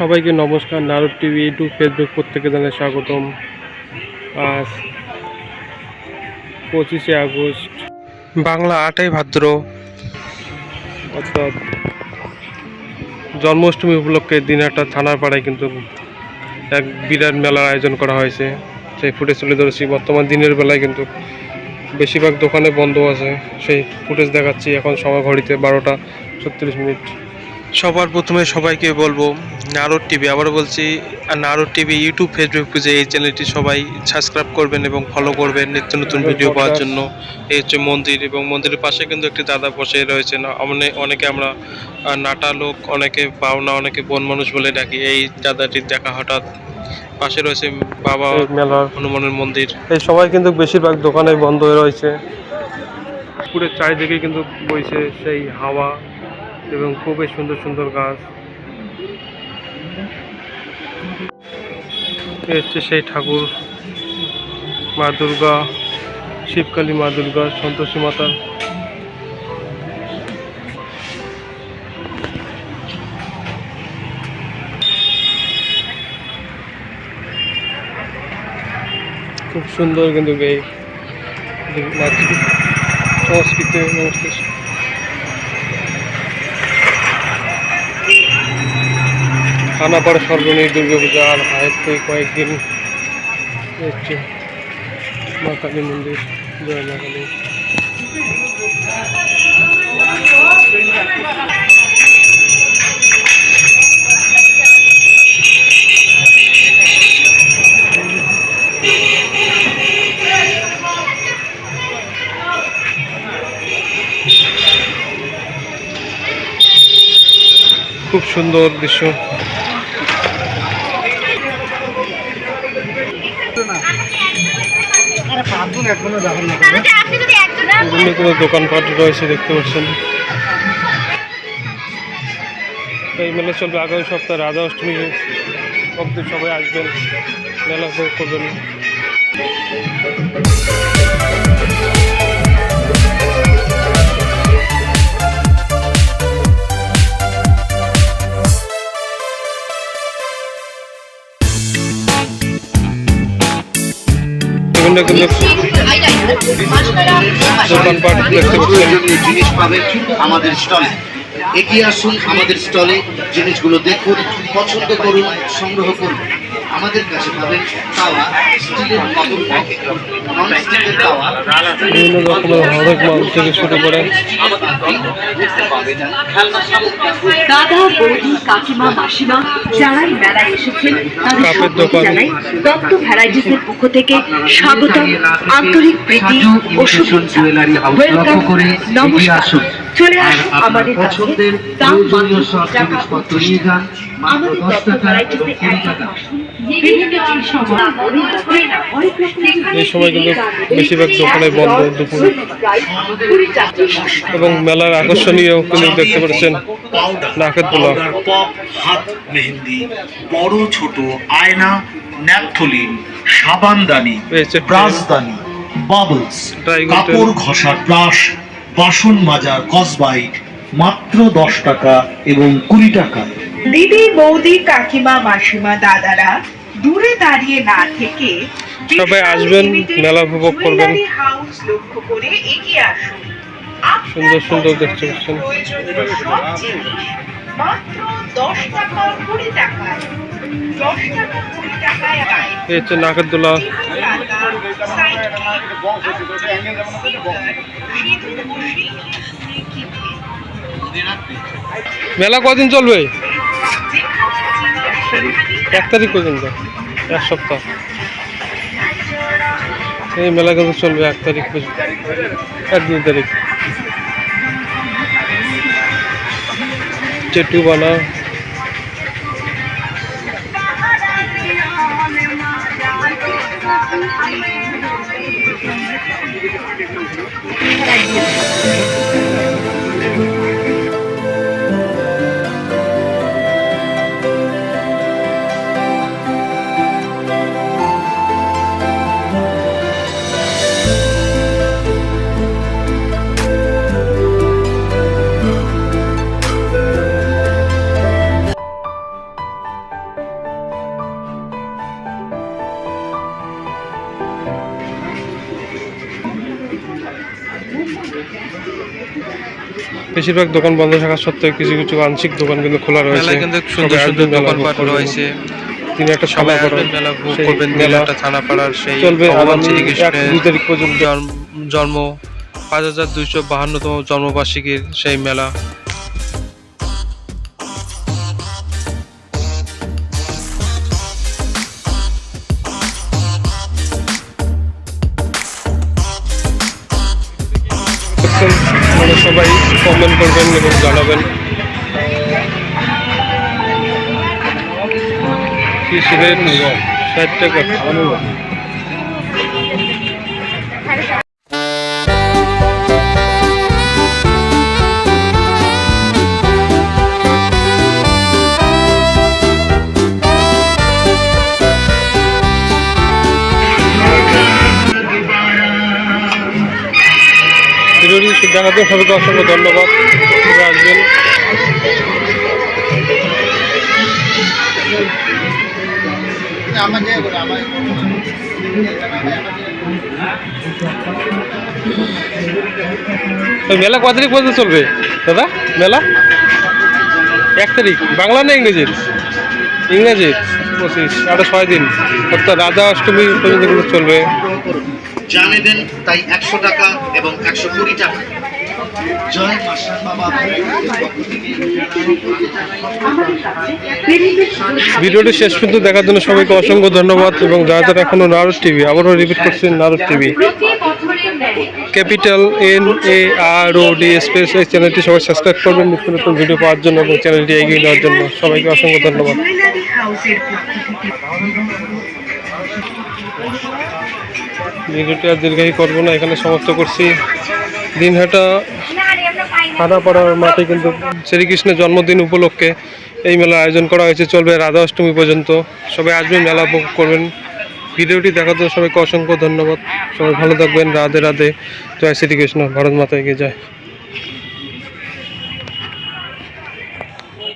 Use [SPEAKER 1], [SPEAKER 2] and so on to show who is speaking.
[SPEAKER 1] সবাইকে নমস্কার, Narad TV, YouTube Facebook প্রত্যেকে জানাই স্বাগতম। আজ পঁচিশে আগস্ট। বাংলা আটই ভাদ্র, অর্থাৎ জন্মাষ্টমী উপলক্ষে দিনহাটা থানার পাড়ায় কিন্তু এক বিরাট মেলার আয়োজন করা হয়েছে। সেই ফুটেজ তুলে ধরেছি। বর্তমান দিনের বেলায় কিন্তু বেশিরভাগ দোকানে বন্ধ আছে। সেই ফুটেজ দেখাচ্ছি এখন সময় ঘড়িতে বারোটা ছত্রিশ মিনিট। সবার প্রথমে সবাইকে বলব নারদ টিভি আবারও বলছি নারদ টিভি ইউটিউব ফেসবুক পেজে এই চ্যানেলটি সবাই সাবস্ক্রাইব করবেন এবং ফলো করবেন নিত্য নতুন ভিডিও পাওয়ার জন্য। এই হচ্ছে মন্দির এবং মন্দিরের পাশে কিন্তু একটি দাদা বসে রয়েছেন। অনে- অনেকে আমরা নাটা লোক অনেকে পাওনা অনেকে বন মানুষ বলে ডাকি। এই দাদাটির দেখা হঠাৎ পাশে রয়েছে বাবা মেলার হনুমানের মন্দির। এই সবাই কিন্তু বেশিরভাগ দোকানে বন্ধ হয়ে রয়েছে। পুরের চারিদিকে কিন্তু বইছে সেই হাওয়া। এবং খুবই সুন্দর সুন্দর গাছ। হচ্ছে সেই ঠাকুর, মা দুর্গা, শিবকালী মা দুর্গা, সন্তোষী মাতা। খুব সুন্দর কিন্তু এই নাচ সংস্কৃতি খানাপাড়া সর্বনীয় দুর্গা পূজা আর হায়ের থেকে কয়েকদিন হচ্ছে মা কালী মন্দির জয় মা কালী খুব সুন্দর দৃশ্য। বিভিন্ন কোনো দোকানপাট রয়েছে দেখতে পাচ্ছেন। এই মেলা চলবে আগামী সপ্তাহে রাজা অষ্টমী। অব্দি সবাই আসবেন মেলা উপভোগ করবেন। বিভিন্ন কিন্তু দোকানপাট দেখতে
[SPEAKER 2] জিনিস পাবেন আমাদের স্টলে। এগিয়ে আসুন আমাদের স্টলে জিনিসগুলো দেখুন, পছন্দ করুন, সংগ্রহ করুন। আমাদের কাছে পাবেন তাওয়া স্টিলের মটন নন স্টিলের তাওয়া।
[SPEAKER 1] বিভিন্ন রকমের হরেক মাল থেকে শুরু করে
[SPEAKER 3] দাদা বৌদি কাকিমা মাসিমা যারাই মেলায় এসেছেন তাদের সকলকে জানাই দত্ত ভ্যারাইটিসের পক্ষ থেকে স্বাগতম। আন্তরিক প্রীতি ও শুভেচ্ছা। ওয়েলকাম নমস্কার। চলে আসুন আমাদের কাছে।
[SPEAKER 2] পছন্দের প্রয়োজনীয়
[SPEAKER 3] মাত্র
[SPEAKER 2] সব
[SPEAKER 3] টাকা
[SPEAKER 2] জিনিসপত্র নিয়ে যান। মাত্র
[SPEAKER 3] আমাদের
[SPEAKER 2] দশ
[SPEAKER 3] দত্ত
[SPEAKER 2] টাকা এবং কুড়ি টাকা।
[SPEAKER 1] এই সময় কিন্তু বেশিরভাগ দোকানে বন্ধ দুপুর।
[SPEAKER 3] টাকা
[SPEAKER 1] এবং মেলার আকর্ষণীয় কিন্তু দেখতে পাচ্ছেন নাকের
[SPEAKER 4] পপ হাত মেহেন্দি বড় ছোট আয়না ন্যাপথলিন সাবানদানি ব্রাশদানি বাবলস কাপড়। ঘষার ব্রাশ বাসন মাজার কসবাইট মাত্র দশ টাকা এবং কুড়ি টাকায়
[SPEAKER 5] দিদি বৌদি কাকিমা মাসিমা দাদারা দূরে দাঁড়িয়ে না থেকে
[SPEAKER 1] সবাই আসবেন, মেলা উপভোগ করবেন। সুন্দর সুন্দর দেখতে পাচ্ছেন। এই হচ্ছে মেলা কদিন চলবে এক তারিখ পর্যন্ত, এক সপ্তাহ এই মেলা কিন্তু চলবে এক তারিখ পর্যন্ত, এক দুই তারিখ চেটু বানা Thank you. বেশিরভাগ দোকান বন্ধ থাকার সত্ত্বেও কিছু কিছু আংশিক দোকান কিন্তু খোলা রয়েছে।
[SPEAKER 6] কিন্তু সুন্দর সুন্দর রয়েছে।
[SPEAKER 1] তিনি একটা সভা
[SPEAKER 6] করবেন মেলা ভোগ করবেন মেলাটা থানাপাড়ার সেই জন্ম পাঁচ হাজার দুইশো বাহান্নতম জন্মবার্ষিকীর সেই মেলা।
[SPEAKER 1] কমেন্ট করবেন এবং জানাবেন। কি রেট ষাট টাকা দেখার জন্য সবাইকে অসংখ্য ধন্যবাদ। আসবেন। মেলা কত তারিখ পর্যন্ত চলবে, দাদা? মেলা? এক তারিখ। বাংলা না ইংরেজির? ইংরেজির। পঁচিশ, আরও ছয় দিন। অর্থাৎ রাজা অষ্টমী পর্যন্ত চলবে।
[SPEAKER 2] যা নেবেন তাই একশো টাকা এবং একশো কুড়ি টাকা। জয় মাসান বাবা।
[SPEAKER 1] ভিডিওটি শেষ পর্যন্ত দেখার জন্য সবাইকে অসংখ্য ধন্যবাদ এবং যারা যারা এখনও নারদ টিভি আবারও রিপিট করছেন Narada TV. Capital N A R O D space এই চ্যানেলটি সবাই সাবস্ক্রাইব করবেন নিত্য নতুন ভিডিও পাওয়ার জন্য এবং চ্যানেলটি এগিয়ে নেওয়ার জন্য। সবাইকে অসংখ্য ধন্যবাদ। ভিডিওটি আর দীর্ঘায়ী করব না, এখানে সমাপ্ত করছি। দিনহাটা থানাপাড়ার মাঠে কিন্তু শ্রীকৃষ্ণের জন্মদিন উপলক্ষে এই মেলার আয়োজন করা হয়েছে, চলবে রাধা অষ্টমী পর্যন্ত। সবাই আসবেন, মেলা উপভোগ করবেন। ভিডিওটি দেখার জন্য সবাইকে অসংখ্য ধন্যবাদ। সবাই ভালো থাকবেন, রাধে রাধে। জয় শ্রীকৃষ্ণ। ভারত মাতায় গিয়ে যায়